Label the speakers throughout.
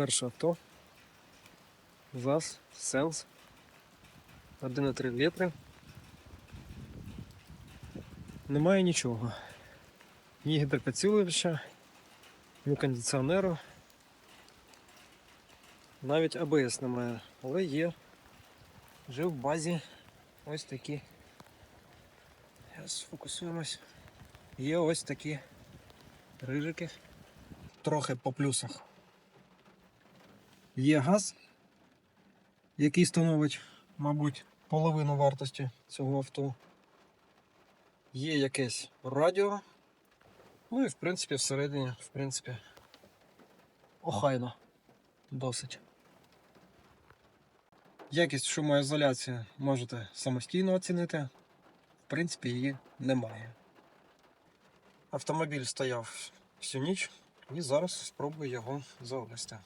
Speaker 1: Перше авто. ЗАЗ, Сенс. 1,3 літри. Немає нічого. Ні гідропідсилювача, ні кондиціонеру. Навіть АБС немає, але є. Вже в базі ось такі. Зараз сфокусуємось. Є ось такі рижики. Трохи по плюсах. Є газ, який становить, мабуть, половину вартості цього авто. Є якесь радіо. Ну і в принципі всередині, в принципі, охайно. Досить. Якість шумоізоляції можете самостійно оцінити. В принципі, її немає. Автомобіль стояв всю ніч і зараз спробую його завести.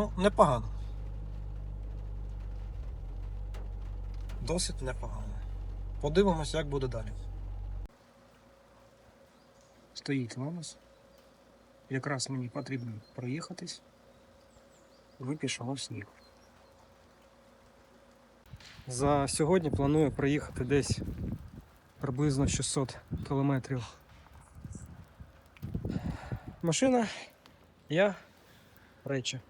Speaker 1: Ну, непогано. Досить непогано. Подивимось, як буде далі. Стоїть ланос. Якраз мені потрібно проїхатись. Ви пішов сніг. За сьогодні планую проїхати десь приблизно 600 кілометрів. Машина, я, речі.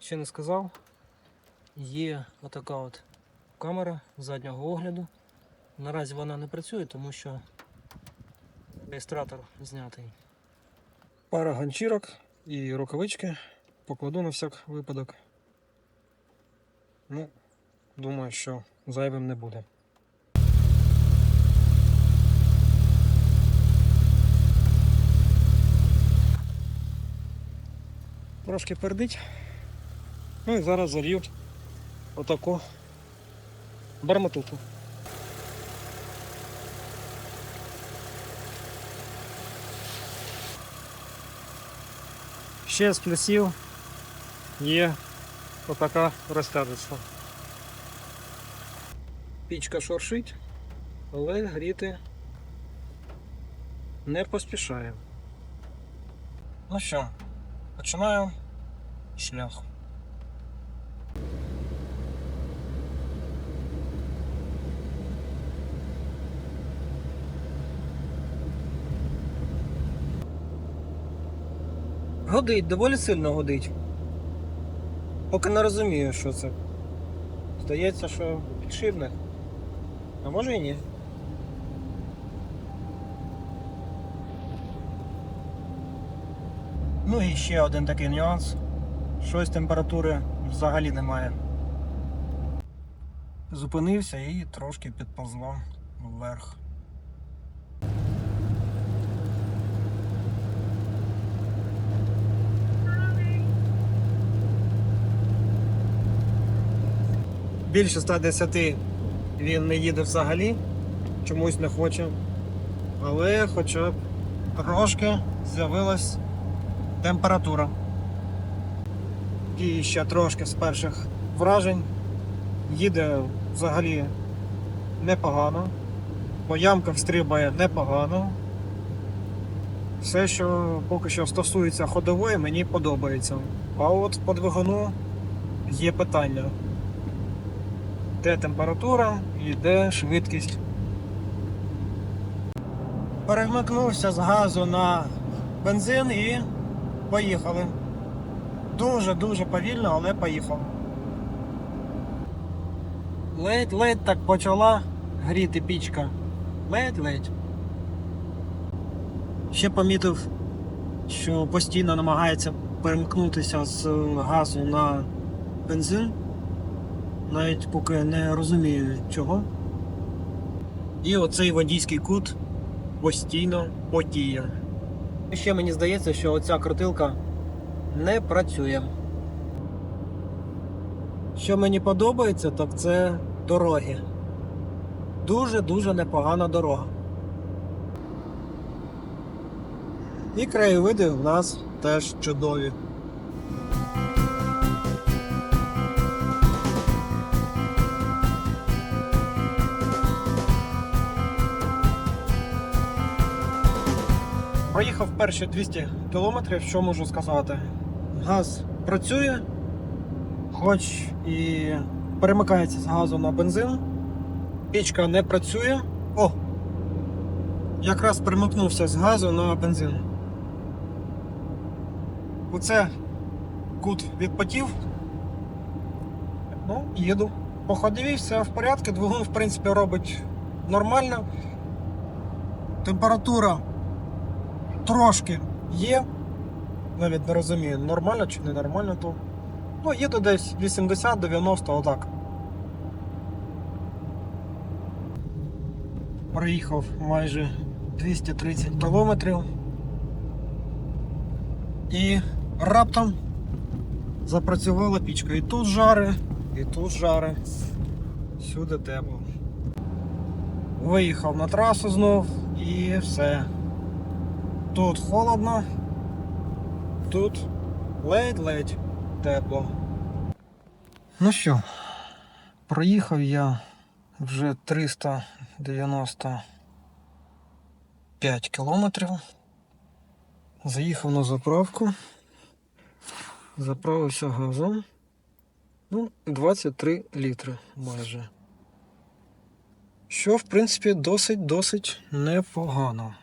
Speaker 1: Ще не сказав. Є отака от камера заднього огляду. Наразі вона не працює, тому що реєстратор знятий. Пара ганчірок і рукавички покладу на всяк випадок. Ну, думаю, що зайвим не буде. Трошки пердить. Ну і зараз залью отаку барматуху. Ще з плюсів є отака розтяжечка. Пічка шоршить, але гріти не поспішає. Ну що, починаю шлях. Годить, доволі сильно годить. Поки не розумію, що це. Здається, що підшипник. А може і ні. Ну і ще один такий нюанс. Щось температури взагалі немає. Зупинився і трошки підповзло вверх. Більше 110 він не їде взагалі, чомусь не хоче. Але хоча б трошки з'явилась температура. І ще трошки з перших вражень. Їде взагалі непогано. По ямках стрибає непогано. Все, що поки що стосується ходової, мені подобається. А от по двигуну є питання де температура і де швидкість. Перемикнувся з газу на бензин і поїхали. Дуже-дуже повільно, але поїхав. Ледь-ледь так почала гріти пічка. Ледь-ледь. Ще помітив, що постійно намагається перемкнутися з газу на бензин навіть поки не розумію чого. І оцей водійський кут постійно потіє. Ще мені здається, що оця крутилка не працює. Що мені подобається, так це дороги. Дуже-дуже непогана дорога. І краєвиди в нас теж чудові. Проїхав перші 200 кілометрів, що можу сказати? Газ працює, хоч і перемикається з газу на бензин. Пічка не працює. О! Якраз перемикнувся з газу на бензин. Оце кут відпотів. Ну, їду. По ходовій все в порядку, двигун, в принципі, робить нормально. Температура трошки є. Навіть не розумію, нормально чи не нормально то. Ну, їду десь 80-90, отак. Проїхав майже 230 кілометрів. І раптом запрацювала пічка. І тут жари, і тут жари. Всюди тепло. Виїхав на трасу знов і все. Тут холодно, тут ледь-ледь тепло. Ну що, проїхав я вже 395 кілометрів. Заїхав на заправку. Заправився газом. Ну, 23 літри майже. Що, в принципі, досить-досить непогано.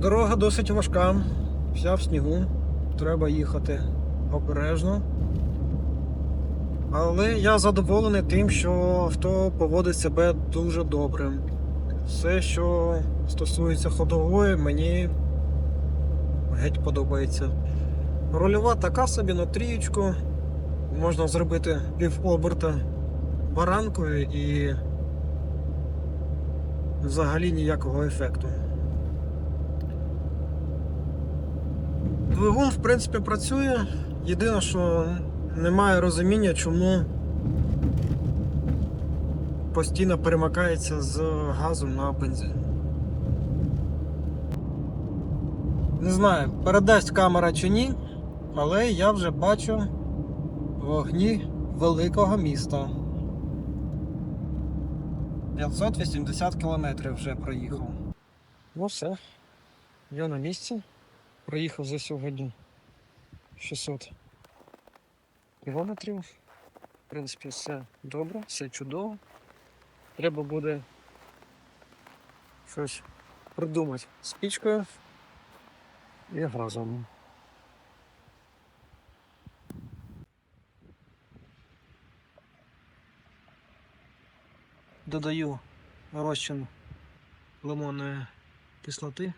Speaker 1: Дорога досить важка, вся в снігу. Треба їхати обережно. Але я задоволений тим, що авто поводить себе дуже добре. Все, що стосується ходової, мені геть подобається. Рольова така собі на трієчку. Можна зробити пів оберта баранкою і взагалі ніякого ефекту. Двигун, в принципі, працює. Єдине, що немає розуміння, чому постійно перемикається з газу на бензин. Не знаю, передасть камера чи ні, але я вже бачу вогні великого міста. 580 кілометрів вже проїхав. Ну все, я на місці. Проїхав за сьогодні 600 кілометрів. В принципі, все добре, все чудово. Треба буде щось придумати з пічкою і газом. Додаю розчин лимонної кислоти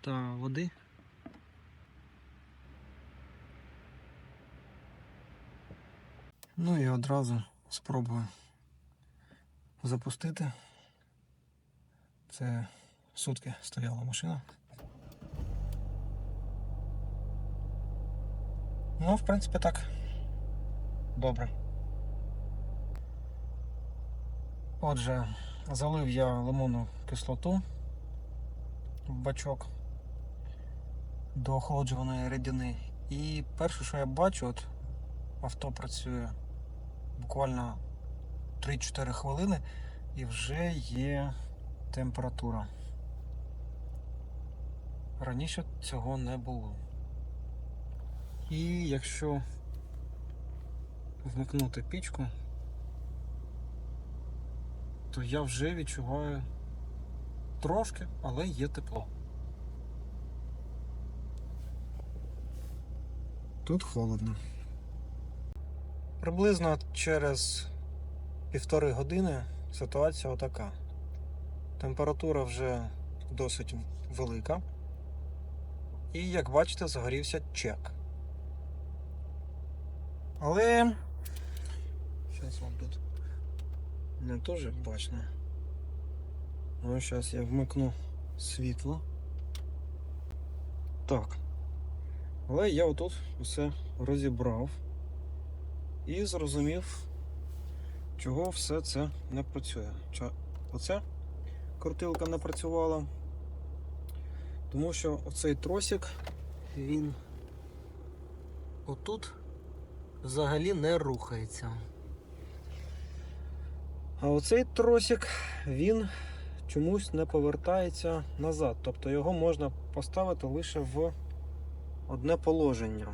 Speaker 1: та води. Ну і одразу спробую запустити. Це сутки стояла машина. Ну, в принципі, так. Добре. Отже, залив я лимонну кислоту в бачок до охолоджуваної рідини. І перше, що я бачу, от авто працює буквально 3-4 хвилини і вже є температура. Раніше цього не було. І якщо вмикнути пічку, то я вже відчуваю трошки, але є тепло. Тут холодно. Приблизно через півтори години ситуація отака. Температура вже досить велика. І, як бачите, загорівся чек. Але. Зараз вам тут не теж бачно. Ну, зараз я вмикну світло. Так. Але я отут усе розібрав і зрозумів, чого все це не працює. Ча- Оця крутилка не працювала, тому що оцей тросик, він отут взагалі не рухається.
Speaker 2: А оцей тросик, він чомусь не повертається назад. Тобто його можна поставити лише в одне положення.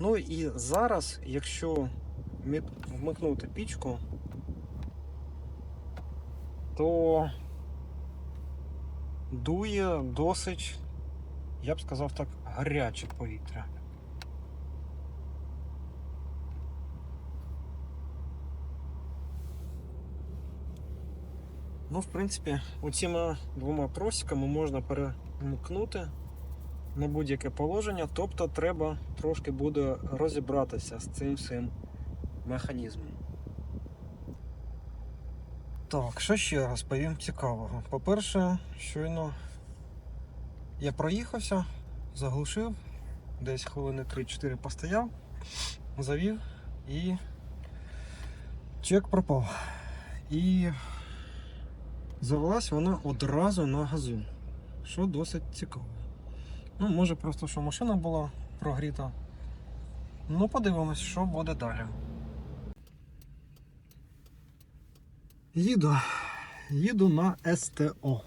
Speaker 2: Ну і зараз, якщо вмикнути пічку, то дує досить, я б сказав так, гаряче повітря. Ну, в принципі, оціми двома тросиками можна перемкнути на будь-яке положення, тобто треба трошки буде розібратися з цим всім механізмом. Так, що ще розповім цікавого? По-перше, щойно я проїхався, заглушив, десь хвилини 3-4 постояв, завів і чек пропав. І завелась вона одразу на газу, що досить цікаво. Ну, може просто, що машина була прогріта. Ну, подивимось, що буде далі. Їду. Їду на СТО.